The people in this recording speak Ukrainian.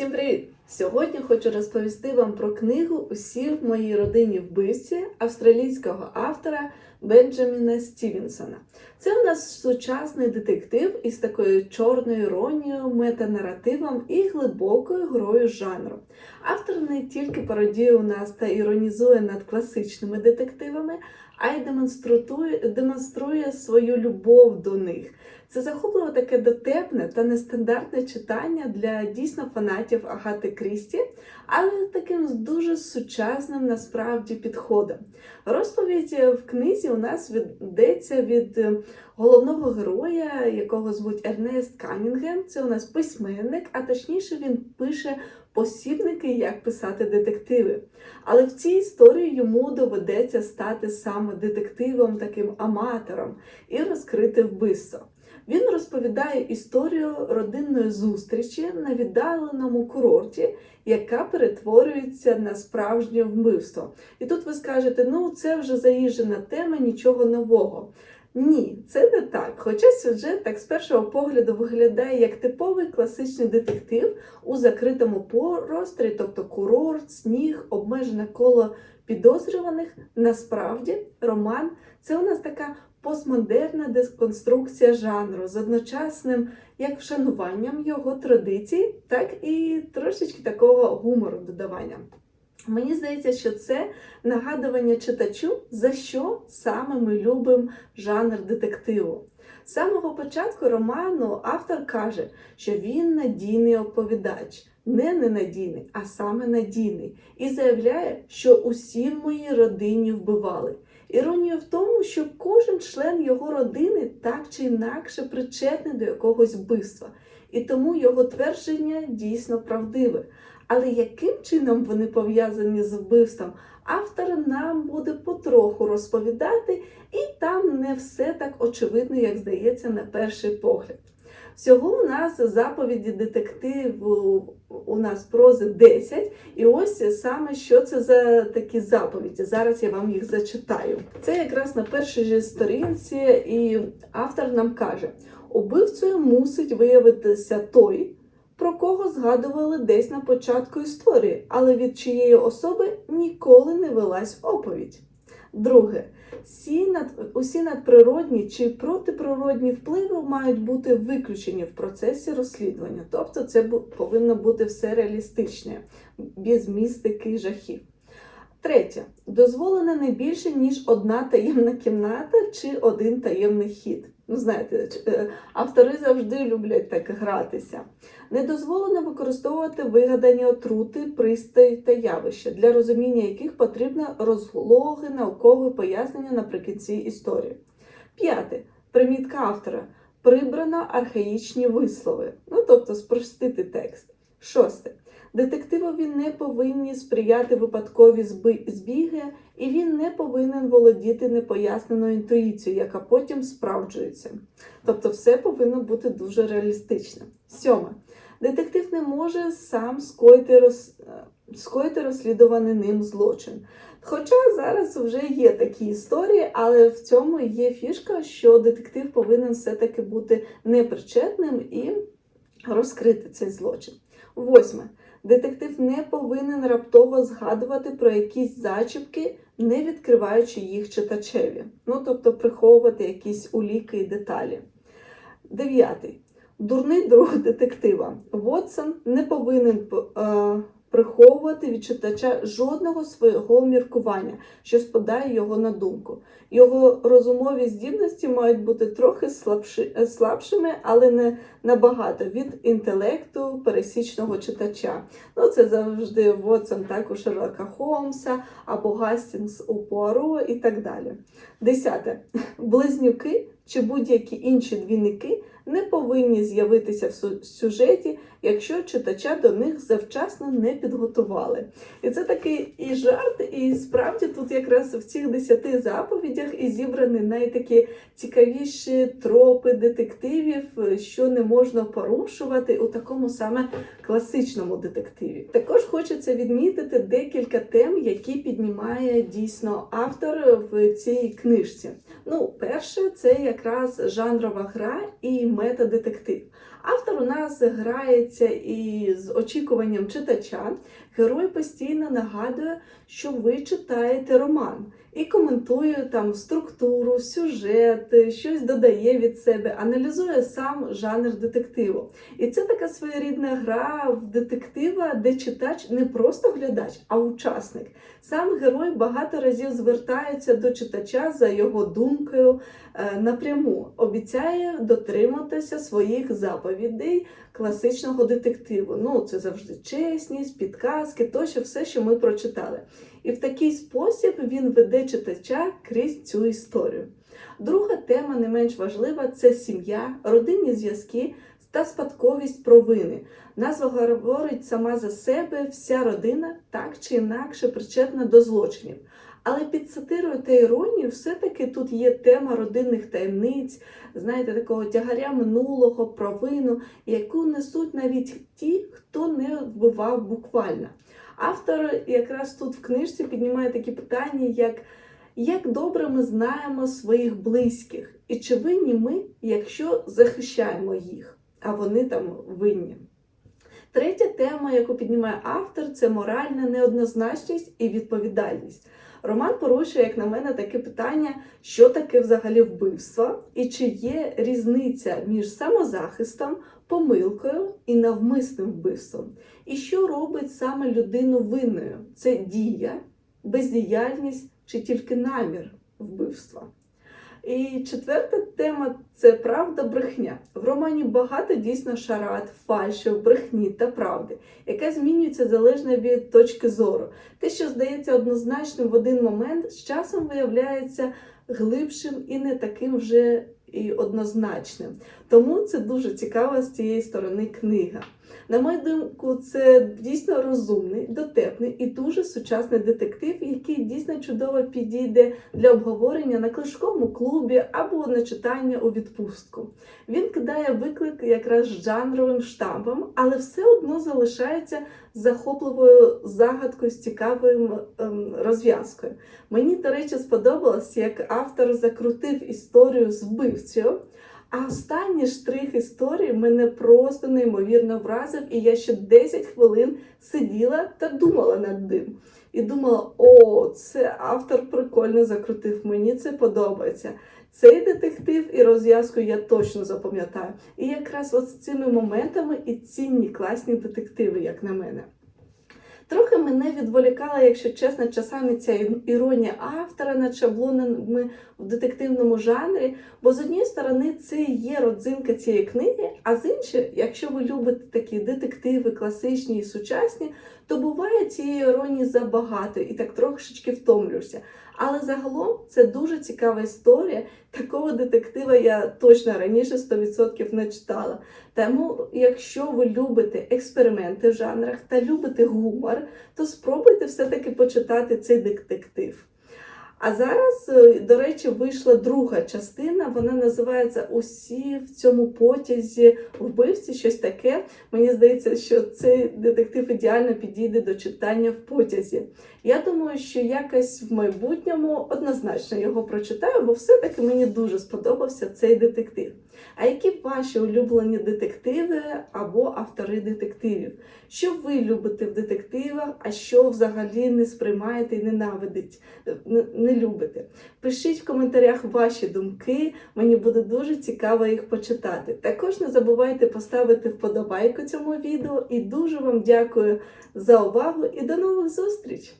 Всім привіт! Сьогодні хочу розповісти вам про книгу Усі в моїй родині вбивці австралійського автора Бенджаміна Стівенсона. Це у нас сучасний детектив із такою чорною іронією, метанаративом і глибокою грою жанру. Автор не тільки пародіє у нас та іронізує над класичними детективами, а й демонструє, демонструє свою любов до них. Це захопливо таке дотепне та нестандартне читання для дійсно фанатів Агати Крісті, але таким з дуже сучасним насправді підходом. Розповідь в книзі у нас ведеться від е, головного героя, якого звуть Ернест Канінгем. Це у нас письменник, а точніше він пише посібники, як писати детективи. Але в цій історії йому доведеться стати саме детективом, таким аматором і розкрити вбивство. Він розповідає історію родинної зустрічі на віддаленому курорті, яка перетворюється на справжнє вбивство. І тут ви скажете, ну це вже заїжджена тема, нічого нового. Ні, це не так. Хоча сюжет так з першого погляду виглядає як типовий класичний детектив у закритому просторі, тобто курорт, сніг, обмежене коло підозрюваних. Насправді, роман це у нас така постмодерна деконструкція жанру з одночасним як вшануванням його традицій, так і трошечки такого гумору додавання. Мені здається, що це нагадування читачу, за що саме ми любимо жанр детективу. З самого початку роману автор каже, що він надійний оповідач, не ненадійний, а саме надійний, і заявляє, що усі в моїй родині вбивали. Іронія в тому, що кожен член його родини так чи інакше причетний до якогось вбивства, і тому його твердження дійсно правдиве. Але яким чином вони пов'язані з вбивством, автор нам буде потроху розповідати, і там не все так очевидно, як здається, на перший погляд. Всього у нас заповіді детективу у нас прози 10. І ось саме що це за такі заповіді. Зараз я вам їх зачитаю. Це якраз на першій же сторінці, і автор нам каже: убивцею мусить виявитися той, про кого згадували десь на початку історії, але від чиєї особи ніколи не велась оповідь. Друге, всі над, усі надприродні чи протиприродні впливи мають бути виключені в процесі розслідування. Тобто це повинно бути все реалістичне, без містики жахів. Третє, дозволено не більше, ніж одна таємна кімната чи один таємний хід. Ну, знаєте, е, автори завжди люблять так гратися. Не дозволено використовувати вигадані отрути, пристрої та явища, для розуміння яких потрібно розлоги наукове пояснення наприкінці історії. П'яте. Примітка автора. Прибрано архаїчні вислови, ну тобто спростити текст. Шосте. Детективові не повинні сприяти випадкові збіги, і він не повинен володіти непоясненою інтуїцією, яка потім справджується. Тобто, все повинно бути дуже реалістично. Сьоме. Детектив не може сам скоїти, роз... скоїти розслідуваний ним злочин. Хоча зараз вже є такі історії, але в цьому є фішка, що детектив повинен все-таки бути непричетним і розкрити цей злочин. Восьме. Детектив не повинен раптово згадувати про якісь зачіпки, не відкриваючи їх читачеві. Ну, тобто приховувати якісь уліки і деталі. Дев'ятий. Дурний друг детектива. Вотсон не повинен е, приховувати від читача жодного свого міркування, що спадає його на думку. Його розумові здібності мають бути трохи слабші, е, слабшими, але не набагато від інтелекту пересічного читача. Ну, це завжди Вотсон так у Шерлока Холмса або Гастінгс у Пуаро і так далі. Десяте. Близнюки чи будь-які інші двійники не повинні з'явитися в сюжеті, якщо читача до них завчасно не підготували. І це такий і жарт, і справді тут якраз в цих десяти заповідях і зібрані найтакі цікавіші тропи детективів, що не можна порушувати у такому саме класичному детективі. Також хочеться відмітити декілька тем, які піднімає дійсно автор в цій книжці. Ну, перше, це якраз жанрова гра і метадетектив. Автор у нас грається і з очікуванням читача. Герой постійно нагадує, що ви читаєте роман і коментує там структуру, сюжет, щось додає від себе, аналізує сам жанр детективу. І це така своєрідна гра в детектива, де читач не просто глядач, а учасник. Сам герой багато разів звертається до читача за його думкою е, напряму, обіцяє дотриматися своїх заповідей класичного детективу. Ну, це завжди чесність, підказки, тощо все, що ми прочитали. І в такий спосіб він веде читача крізь цю історію. Друга тема, не менш важлива, це сім'я, родинні зв'язки та спадковість провини. Назва говорить сама за себе, вся родина так чи інакше причетна до злочинів. Але під сатирою та іронією все-таки тут є тема родинних таємниць, знаєте, такого тягаря минулого, провину, яку несуть навіть ті, хто не вбивав буквально. Автор якраз тут в книжці піднімає такі питання, як як добре ми знаємо своїх близьких, і чи винні ми, якщо захищаємо їх, а вони там винні. Третя тема, яку піднімає автор, це моральна неоднозначність і відповідальність. Роман порушує, як на мене, таке питання, що таке взагалі вбивство, і чи є різниця між самозахистом, помилкою і навмисним вбивством. І що робить саме людину винною? Це дія, бездіяльність чи тільки намір вбивства. І четверта тема це правда брехня. В романі багато дійсно шарат, фальшів, брехні та правди, яка змінюється залежно від точки зору. Те, що здається однозначним в один момент, з часом виявляється глибшим і не таким вже і однозначним. Тому це дуже цікава з цієї сторони книга. На мою думку, це дійсно розумний, дотепний і дуже сучасний детектив, який дійсно чудово підійде для обговорення на книжковому клубі або на читання у відпустку. Він кидає виклик якраз жанровим штампом, але все одно залишається захопливою загадкою з цікавою ем, розв'язкою. Мені, до речі, сподобалось, як автор закрутив історію з вбивцею. А останній штрих історії мене просто неймовірно вразив, і я ще 10 хвилин сиділа та думала над ним. І думала, о, це автор прикольно закрутив, мені це подобається. Цей детектив і розв'язку я точно запам'ятаю. І якраз от з цими моментами і цінні класні детективи, як на мене. Трохи мене відволікала, якщо чесно, часами ця іронія автора над шаблонами в детективному жанрі. Бо з однієї сторони це є родзинка цієї книги, а з іншої, якщо ви любите такі детективи, класичні і сучасні, то буває цієї іронії забагато і так трошечки втомлюєшся. Але загалом це дуже цікава історія. Такого детектива я точно раніше 100% не читала. Тому, якщо ви любите експерименти в жанрах та любите гумор, то спробуйте все-таки почитати цей детектив. А зараз, е, до речі, вийшла друга частина. Вона називається Усі в цьому потязі вбивці, щось таке. Мені здається, що цей детектив ідеально підійде до читання в потязі. Я думаю, що якось в майбутньому однозначно його прочитаю, бо все-таки мені дуже сподобався цей детектив. А які ваші улюблені детективи або автори детективів? Що ви любите в детективах, а що взагалі не сприймаєте і ненавидите, не любите? Пишіть в коментарях ваші думки, мені буде дуже цікаво їх почитати. Також не забувайте поставити вподобайку цьому відео і дуже вам дякую за увагу і до нових зустріч!